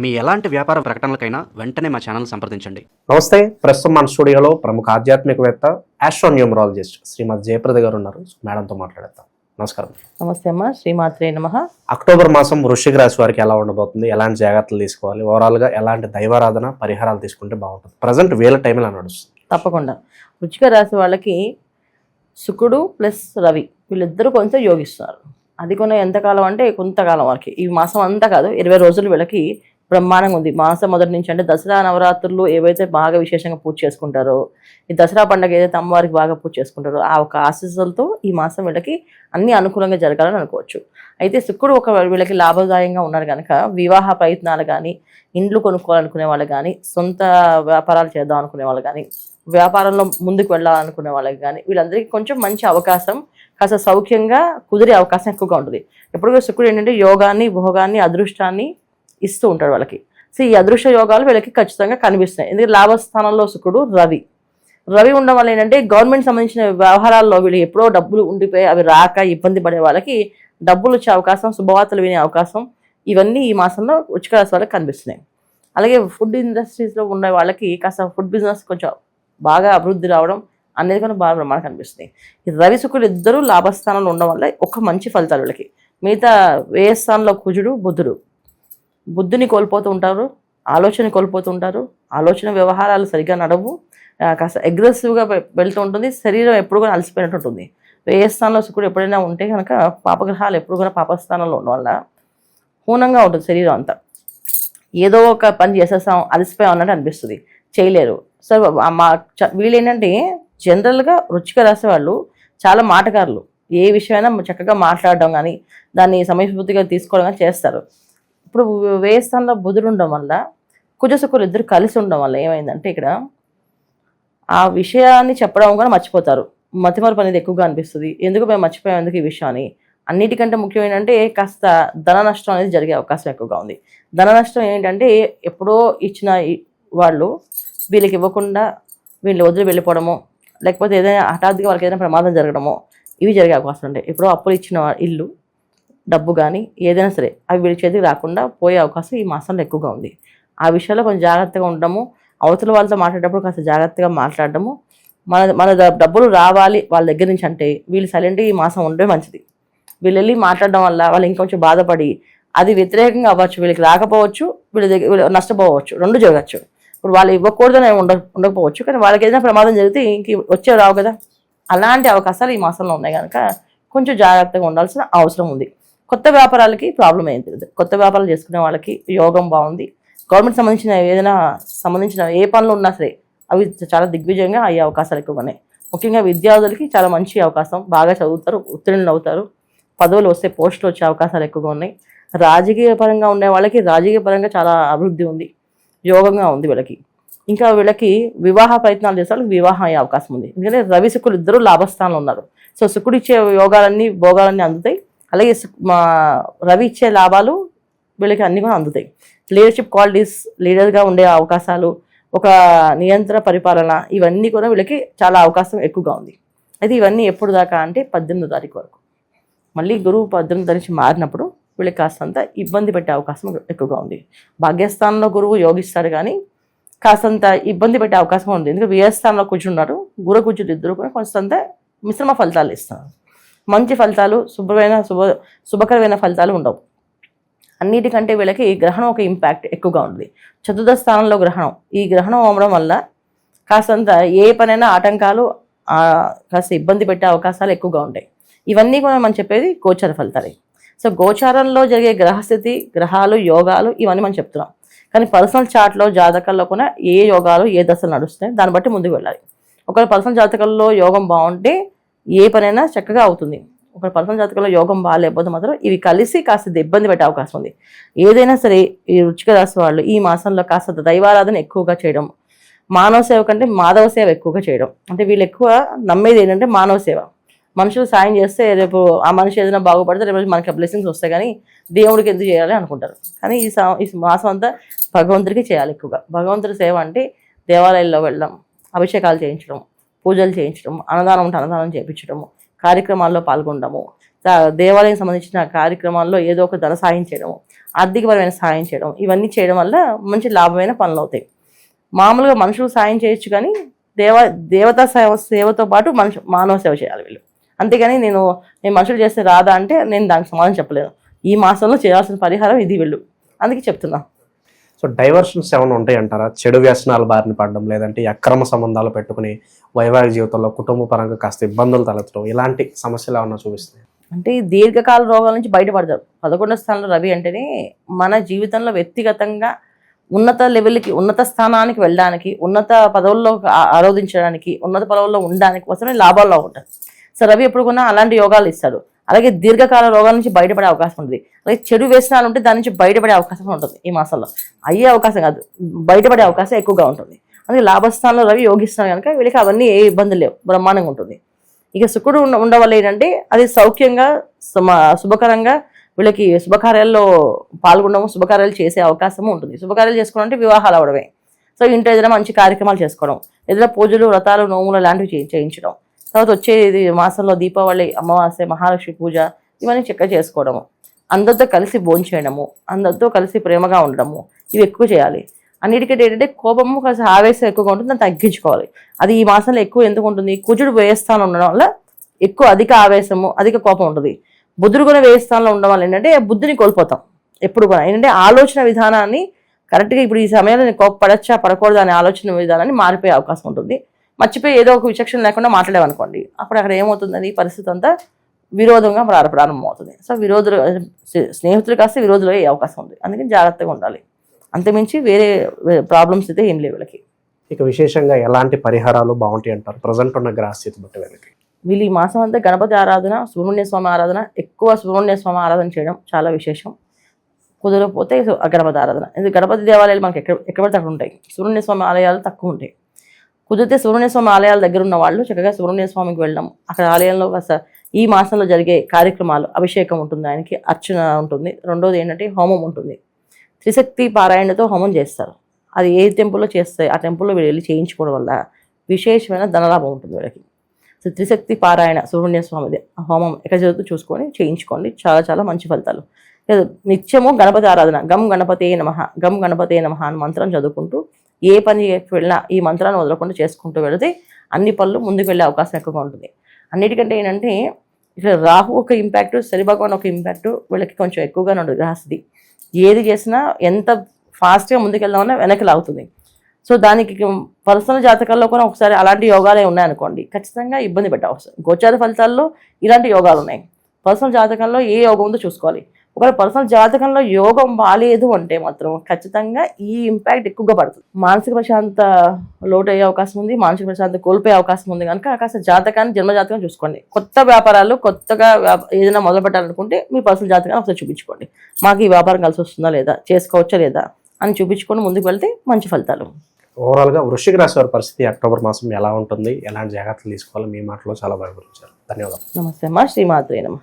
మీ ఎలాంటి వ్యాపార ప్రకటనలకైనా వెంటనే మా ఛానల్ సంప్రదించండి. నమస్తే ప్రస్తుతం మన స్టూడియోలో ప్రముఖ ఆధ్యాత్మికవేత్త ఆస్ట్రోన్యూమరాలజిస్ట్ శ్రీమతి జయప్రద గారు ఉన్నారు. మేడంతో మాట్లాడతాం నమస్కారం. నమస్తే అమ్మా శ్రీమాత్రే నమ. అక్టోబర్ మాసం వృశ్చిక రాశి వారికి ఎలా ఉండబోతుంది? ఎలాంటి జాగ్రత్తలు తీసుకోవాలి? ఓవరాల్గా ఎలాంటి దైవారాధన పరిహారాలు తీసుకుంటే బాగుంటుంది? ప్రజెంట్ వేల టైంలో నడుస్తుంది? తప్పకుండా. వృచ్చిక రాశి వాళ్ళకి శుకుడు ప్లస్ రవి వీళ్ళిద్దరూ కొంచెం యోగిస్తున్నారు. అది కొన్ని ఎంతకాలం అంటే కొంతకాలం వరకు. ఈ మాసం అంతా కాదు ఇరవై రోజులు వీళ్ళకి బ్రహ్మాండంగా ఉంది. మాసం మొదటి నుంచి అంటే దసరా నవరాత్రులు ఏవైతే బాగా విశేషంగా పూజ చేసుకుంటారో ఈ దసరా పండుగ ఏదైతే అమ్మవారికి బాగా పూజ చేసుకుంటారో ఆ ఒక ఆశీస్సులతో ఈ మాసం వీళ్ళకి అన్ని అనుకూలంగా జరగాలని అనుకోవచ్చు. అయితే శుక్రుడు ఒక వీళ్ళకి లాభదాయంగా ఉన్నారు కనుక వివాహ ప్రయత్నాలు కానీ ఇండ్లు కొనుక్కోవాలనుకునే వాళ్ళు కానీ సొంత వ్యాపారాలు చేద్దాం అనుకునే వాళ్ళు కానీ వ్యాపారంలో ముందుకు వెళ్ళాలనుకునే వాళ్ళకి కానీ వీళ్ళందరికీ కొంచెం మంచి అవకాశం కాస్త సౌఖ్యంగా కుదిరే అవకాశం ఎక్కువగా ఉంటుంది. ఎప్పుడు శుక్రుడు ఏంటంటే యోగాన్ని భోగాన్ని అదృష్టాన్ని ఇస్తూ ఉంటాడు వాళ్ళకి. సో ఈ అదృష్ట యోగాలు వీళ్ళకి ఖచ్చితంగా కనిపిస్తున్నాయి. ఎందుకంటే లాభస్థానంలో శుకుడు రవి. రవి ఉండడం వల్ల ఏంటంటే గవర్నమెంట్ సంబంధించిన వ్యవహారాల్లో వీళ్ళు ఎప్పుడో డబ్బులు ఉండిపోయి అవి రాక ఇబ్బంది పడే వాళ్ళకి డబ్బులు వచ్చే అవకాశం శుభవార్తలు వినే అవకాశం ఇవన్నీ ఈ మాసంలో ఉచిక వాళ్ళకి కనిపిస్తున్నాయి. అలాగే ఫుడ్ ఇండస్ట్రీస్లో ఉండే వాళ్ళకి కాస్త ఫుడ్ బిజినెస్ కొంచెం బాగా అభివృద్ధి రావడం అనేది కూడా బాగా ప్రమాణం కనిపిస్తుంది ఈ రవి శుకులు ఇద్దరు లాభస్థానంలో ఉండడం వల్ల ఒక మంచి ఫలితాలు వీళ్ళకి. మిగతా వ్యయ స్థానంలో కుజుడు బుధుడు. బుద్ధిని కోల్పోతూ ఉంటారు ఆలోచన కోల్పోతూ ఉంటారు ఆలోచన వ్యవహారాలు సరిగ్గా నడవు కాస్త అగ్రెసివ్గా వెళ్తూ ఉంటుంది శరీరం ఎప్పుడు కూడా అలసిపోయినట్టు ఉంటుంది. వ్యయ స్థానంలో శుక్రుడు ఎప్పుడైనా ఉంటే కనుక పాపగ్రహాలు ఎప్పుడు కూడా పాపస్థానంలో ఉండడం వల్ల హూనంగా ఉంటుంది శరీరం అంతా. ఏదో ఒక పని చేసేస్తాం అలసిపోయాం అన్నట్టు అనిపిస్తుంది. చేయలేరు. సో మా చ- వీళ్ళు ఏంటంటే జనరల్గా రుచిక రాసే వాళ్ళు చాలా మాటగారులు ఏ విషయమైనా చక్కగా మాట్లాడడం కానీ దాన్ని సమయస్ఫూర్తిగా తీసుకోవడం కానీ చేస్తారు. ఇప్పుడు వేస్థానంలో బుధుడు ఉండడం వల్ల కుజశుకులు ఇద్దరు కలిసి ఉండడం వల్ల ఏమైందంటే ఇక్కడ ఆ విషయాన్ని చెప్పడం కూడా మర్చిపోతారు. మతిమరుపు అనేది ఎక్కువగా అనిపిస్తుంది. ఎందుకు మేము మర్చిపోయాం? ఎందుకు ఈ విషయాన్ని? అన్నిటికంటే ముఖ్యం ఏంటంటే కాస్త ధన నష్టం అనేది జరిగే అవకాశం ఎక్కువగా ఉంది. ధన నష్టం ఏంటంటే ఎప్పుడో ఇచ్చిన వాళ్ళు వీళ్ళకి ఇవ్వకుండా వీళ్ళు వదిలి వెళ్ళిపోవడమో లేకపోతే ఏదైనా హఠాత్తుగా వాళ్ళకి ఏదైనా ప్రమాదం జరగడమో ఇవి జరిగే అవకాశం ఉంటాయి ఎప్పుడో అప్పులు ఇచ్చిన ఇల్లు డబ్బు కానీ ఏదైనా సరే అవి వీడి చేతికి రాకుండా పోయే అవకాశం ఈ మాసంలో ఎక్కువగా ఉంది. ఆ విషయాల్లో కొంచెం జాగ్రత్తగా ఉండడము అవతల వాళ్ళతో మాట్లాడేటప్పుడు కాస్త జాగ్రత్తగా మాట్లాడడము మన మన డబ్బులు రావాలి వాళ్ళ దగ్గర నుంచి అంటే వీళ్ళు సైలెంట్గా ఈ మాసం ఉండడం మంచిది. వీళ్ళు వెళ్ళి మాట్లాడడం వల్ల వాళ్ళు ఇంకొంచెం బాధపడి అది వ్యతిరేకంగా అవ్వచ్చు వీళ్ళకి రాకపోవచ్చు వీళ్ళ దగ్గర వీళ్ళు నష్టపోవచ్చు రెండు జరగచ్చు. ఇప్పుడు వాళ్ళు ఇవ్వకూడదని ఉండ ఉండకపోవచ్చు కానీ వాళ్ళకి ఏదైనా ప్రమాదం జరిగితే ఇంక వచ్చే రావు కదా. అలాంటి అవకాశాలు ఈ మాసంలో ఉన్నాయి కనుక కొంచెం జాగ్రత్తగా ఉండాల్సిన అవసరం ఉంది. కొత్త వ్యాపారాలకి ప్రాబ్లం ఏంటి తెలియదు కొత్త వ్యాపారాలు చేసుకునే వాళ్ళకి యోగం బాగుంది. గవర్నమెంట్ సంబంధించిన ఏదైనా సంబంధించిన ఏ పనులు ఉన్నా సరే అవి చాలా దిగ్విజయంగా అయ్యే అవకాశాలు ఎక్కువగా ఉన్నాయి. ముఖ్యంగా విద్యార్థులకి చాలా మంచి అవకాశం. బాగా చదువుతారు ఉత్తీర్ణులు అవుతారు. పదవులు వస్తే పోస్టులు వచ్చే అవకాశాలు ఎక్కువగా ఉన్నాయి. రాజకీయ పరంగా ఉండే వాళ్ళకి రాజకీయ పరంగా చాలా అభివృద్ధి ఉంది. యోగంగా ఉంది వీళ్ళకి. ఇంకా వీళ్ళకి వివాహ ప్రయత్నాలు చేసే వాళ్ళకి వివాహం అయ్యే అవకాశం ఉంది. ఎందుకంటే రవి శుక్రులు ఇద్దరు లాభస్థానంలో ఉన్నారు. సో శుకుడు ఇచ్చే యోగాలన్నీ భోగాలన్నీ అందుతాయి. అలాగే మా రవి ఇచ్చే లాభాలు వీళ్ళకి అన్నీ కూడా అందుతాయి. లీడర్షిప్ క్వాలిటీస్ లీడర్గా ఉండే అవకాశాలు ఒక నియంత్రణ పరిపాలన ఇవన్నీ కూడా వీళ్ళకి చాలా అవకాశం ఎక్కువగా ఉంది. అయితే ఇవన్నీ ఎప్పుడు దాకా అంటే పద్దెనిమిదో తారీఖు వరకు. మళ్ళీ గురువు పద్దెనిమిది తారీఖు మారినప్పుడు వీళ్ళకి కాస్తంత ఇబ్బంది పెట్టే అవకాశం ఎక్కువగా ఉంది. భాగ్యస్థానంలో గురువు యోగిస్తారు కానీ కాస్తంత ఇబ్బంది పెట్టే అవకాశం ఉంది. ఎందుకంటే వ్యయస్థానంలో కూర్చున్నారు గురు కూర్చుని ఇద్దరు కూడా కొంత మిశ్రమ ఫలితాలు ఇస్తున్నారు మంచి ఫలితాలు శుభ్రమైన శుభ శుభకరమైన ఫలితాలు ఉండవు. అన్నిటికంటే వీళ్ళకి గ్రహణం ఒక ఇంపాక్ట్ ఎక్కువగా ఉంది. చతుర్థ స్థానంలో గ్రహణం. ఈ గ్రహణం అవ్వడం వల్ల కాస్తంత ఏ పనైనా ఆటంకాలు కాస్త ఇబ్బంది పెట్టే అవకాశాలు ఎక్కువగా ఉంటాయి. ఇవన్నీ కూడా మనం చెప్పేది గోచర ఫలితాలే. సో గోచారంలో జరిగే గ్రహస్థితి గ్రహాలు యోగాలు ఇవన్నీ మనం చెప్తున్నాం. కానీ పర్సనల్ చార్ట్లో జాతకాల్లో కూడా ఏ యోగాలు ఏ దశలు నడుస్తాయి దాన్ని బట్టి ముందుకు వెళ్ళాలి. ఒకవేళ పర్సనల్ జాతకాల్లో యోగం బాగుంటే ఏ పనైనా చక్కగా అవుతుంది. ఒక పర్సన జాతకంలో యోగం బాగాలేకపోతే మాత్రం ఇవి కలిసి కాస్త ఇబ్బంది పెట్టే అవకాశం ఉంది. ఏదైనా సరే ఈ రుచిక రాశి వాళ్ళు ఈ మాసంలో కాస్త దైవారాధన ఎక్కువగా చేయడం మానవ సేవ కంటే మాధవ సేవ ఎక్కువగా చేయడం. అంటే వీళ్ళు ఎక్కువ నమ్మేది ఏంటంటే మానవ సేవ. మనుషులు సాయం చేస్తే రేపు ఆ మనిషి ఏదైనా బాగుపడితే రేపు మనకి బ్లెస్సింగ్స్ వస్తాయి కానీ దేవుడికి ఎందుకు చేయాలి అనుకుంటారు. కానీ ఈ సా- ఈ మాసం అంతా భగవంతుడికి చేయాలి ఎక్కువగా. భగవంతుడి సేవ అంటే దేవాలయాల్లో వెళ్ళడం అభిషేకాలు చేయించడం పూజలు చేయించడం అన్నదానం ఉంటే అన్నదానం చేయించడము కార్యక్రమాల్లో పాల్గొనడము దేవాలయం సంబంధించిన కార్యక్రమాల్లో ఏదో ఒక ధన సాయం చేయడము ఆర్థికపరమైన సాయం చేయడం ఇవన్నీ చేయడం వల్ల మంచి లాభమైన పనులు అవుతాయి. మామూలుగా మనుషులు సాయం చేయొచ్చు కానీ దేవ దేవతా సేవ సేవతో పాటు మనుషు మానవ సేవ చేయాలి వీళ్ళు. అంతేగాని నేను నేను మనుషులు చేస్తే రాదా అంటే నేను దానికి సమాధానం చెప్పలేను. ఈ మాసంలో చేయాల్సిన పరిహారం ఇది వీళ్ళు. అందుకే చెప్తున్నా. సో డైవర్షన్స్ ఏమైనా ఉంటాయి అంటారా? చెడు వ్యసనాలు బారిన పడడం లేదంటే అక్రమ సంబంధాలు పెట్టుకుని వైవాహిక జీవితంలో కుటుంబ పరంగా కాస్త ఇబ్బందులు తలెత్తడం ఇలాంటి సమస్యలు ఏమన్నా చూపిస్తాయి? అంటే దీర్ఘకాల రోగాల నుంచి బయటపడతారు. పదకొండవ స్థానంలో రవి అంటేనే మన జీవితంలో వ్యక్తిగతంగా ఉన్నత లెవెల్కి ఉన్నత స్థానానికి వెళ్ళడానికి ఉన్నత పదవుల్లో ఆరోధించడానికి ఉన్నత పదవుల్లో ఉండడానికి కోసమే లాభాల్లో ఉంటారు. సో రవి ఎప్పుడు కొన్నా అలాంటి యోగాలు ఇస్తాడు. అలాగే దీర్ఘకాల రోగాల నుంచి బయటపడే అవకాశం ఉంటుంది. అలాగే చెడు వ్యసనాలు ఉంటే దాని నుంచి బయటపడే అవకాశం ఉంటుంది ఈ మాసంలో. అయ్యే అవకాశం కాదు. బయటపడే అవకాశం ఎక్కువగా ఉంటుంది. అందుకే లాభస్థానంలో రవి యోగిస్తాను కనుక వీళ్ళకి అవన్నీ ఏ ఇబ్బంది లేవు. బ్రహ్మాండంగా ఉంటుంది. ఇక శుక్రుడు ఉండ ఉండవల్ల ఏంటంటే అది సౌఖ్యంగా శుభకరంగా వీళ్ళకి శుభకార్యాల్లో పాల్గొనడం శుభకార్యాలు చేసే అవకాశము ఉంటుంది. శుభకార్యాలు చేసుకోవడం అంటే వివాహాలు అవడమే సో ఇంట్లో ఏదైనా మంచి కార్యక్రమాలు చేసుకోవడం ఏదైనా పూజలు వ్రతాలు నోములు లాంటివి చేయించడం తర్వాత వచ్చేది మాసంలో దీపావళి అమావాస్య మహాలక్ష్మి పూజ ఇవన్నీ చక్కగా చేసుకోవడము. అందరితో కలిసి భోంచేయడము అందరితో కలిసి ప్రేమగా ఉండడము ఇవి ఎక్కువ చేయాలి. అన్నిటికంటే ఏంటంటే కోపము కలిసి ఆవేశం ఎక్కువగా ఉంటుంది దాన్ని తగ్గించుకోవాలి. అది ఈ మాసంలో ఎక్కువ ఎందుకు ఉంటుంది? కుజుడు వేయస్థానం ఉండడం వల్ల ఎక్కువ అధిక ఆవేశము అధిక కోపం ఉంటుంది. బుద్ధుడు కూడా వేయస్థానంలో ఉండడం వల్ల ఏంటంటే బుద్ధిని కోల్పోతాం. ఎప్పుడు కూడా. ఏంటంటే ఆలోచన విధానాన్ని కరెక్ట్గా ఇప్పుడు ఈ సమయంలో నేను కోపపడచ్చా పడకూడదు అనే ఆలోచన విధానాన్ని మారిపోయే అవకాశం ఉంటుంది. మర్చిపోయి ఏదో ఒక విచక్షణ లేకుండా మాట్లాడామనుకోండి అప్పుడు అక్కడ ఏమవుతుందని పరిస్థితి అంతా విరోధంగా ప్రార- ప్రారంభం అవుతుంది. సో విరోధులు స్నేహితులు కాస్త విరోధులు అయ్యే అవకాశం ఉంది. అందుకని జాగ్రత్తగా ఉండాలి. అంతమించి వేరే ప్రాబ్లమ్స్ అయితే ఏం లేవు వీళ్ళకి. ఇక విశేషంగా ఎలాంటి పరిహారాలు బాగుంటాయి అంటారు? ప్రజెంట్ ఉన్న గ్రహస్థితి బట్టి వీళ్ళకి. వీళ్ళు ఈ మాసం అంతా గణపతి ఆరాధన సుబ్రహ్మణ్య స్వామి ఆరాధన ఎక్కువ సుబ్రహ్మణ్య స్వామి ఆరాధన చేయడం చాలా విశేషం. కుదరకపోతే గణపతి ఆరాధన. ఎందుకు? గణపతి దేవాలయాలు మనకి ఎక్కడ ఎక్కడ పడితే అక్కడ ఉంటాయి. సుబ్రహ్మణ్య స్వామి ఆలయాలు తక్కువ ఉంటాయి. కుదిరితే సుబ్రహ్మణ్య స్వామి ఆలయాల దగ్గర ఉన్న వాళ్ళు చక్కగా సుబ్రహ్మణ్య స్వామికి వెళ్ళడం. అక్కడ ఆలయంలో ఈ మాసంలో జరిగే కార్యక్రమాలు అభిషేకం ఉంటుంది. ఆయనకి అర్చన ఉంటుంది. రెండోది ఏంటంటే హోమం ఉంటుంది. త్రిశక్తి పారాయణతో హోమం చేస్తారు. అది ఏ టెంపుల్లో చేస్తే ఆ టెంపుల్లో వీళ్ళు వెళ్ళి చేయించుకోవడం వల్ల విశేషమైన ధనలాభం ఉంటుంది వీళ్ళకి. సో త్రిశక్తి పారాయణ సుబ్రహ్మణ్య స్వామిది హోమం ఎక్కడ జరుగుతూ చూసుకొని చేయించుకోండి. చాలా చాలా మంచి ఫలితాలు. నిత్యము గణపతి ఆరాధన. గమ్ గణపతే నమ. గమ్ గణపతే నమ అని మంత్రం చదువుకుంటూ ఏ పని వెళ్ళినా ఈ మంత్రాన్ని వదలకుండా చేసుకుంటూ వెళితే అన్ని పనులు ముందుకు వెళ్ళే అవకాశం ఎక్కువగా ఉంటుంది. అన్నిటికంటే ఏంటంటే ఇక్కడ రాహు ఒక ఇంపాక్ట్ శని భగవాన్ ఒక ఇంపాక్ట్ వీళ్ళకి కొంచెం ఎక్కువగా ఉండదు గ్రహస్థితి. ఏది చేసినా ఎంత ఫాస్ట్గా ముందుకెళ్దామన్నా వెనక్కి లాగుతుంది. సో దానికి పర్సనల్ జాతకాల్లో కూడా ఒకసారి అలాంటి యోగాలే ఉన్నాయనుకోండి. ఖచ్చితంగా ఇబ్బంది పెట్టవచ్చు గోచార ఫలితాల్లో ఇలాంటి యోగాలు ఉన్నాయి. పర్సనల్ జాతకంలో ఏ యోగం ఉందో చూసుకోవాలి. ఒకవేళ పర్సనల్ జాతకంలో యోగం బాగాలేదు అంటే మాత్రం ఖచ్చితంగా ఈ ఇంపాక్ట్ ఎక్కువగా పడుతుంది. మానసిక ప్రశాంత లోటు అయ్యే అవకాశం ఉంది మానసిక ప్రశాంత కోల్పోయే అవకాశం ఉంది కనుక కాస్త జాతకాన్ని జన్మ జాతకం చూసుకోండి. కొత్త వ్యాపారాలు కొత్తగా ఏదైనా మొదలు పెట్టాలనుకుంటే మీ పర్సనల్ జాతకాన్ని ఒకసారి చూపించుకోండి. మాకు ఈ వ్యాపారం కలిసి వస్తుందా లేదా చేసుకోవచ్చా లేదా అని చూపించుకొని ముందుకు వెళ్తే మంచి ఫలితాలు. ఓవరాల్గా వృశ్చిక రాశి వారి పరిస్థితి అక్టోబర్ మాసం ఎలా ఉంటుంది ఎలాంటి జాగ్రత్తలు తీసుకోవాలి మీ మాటలో చాలా బాగా ధన్యవాదాలు. నమస్తే అమ్మా శ్రీమాత్రే నమ.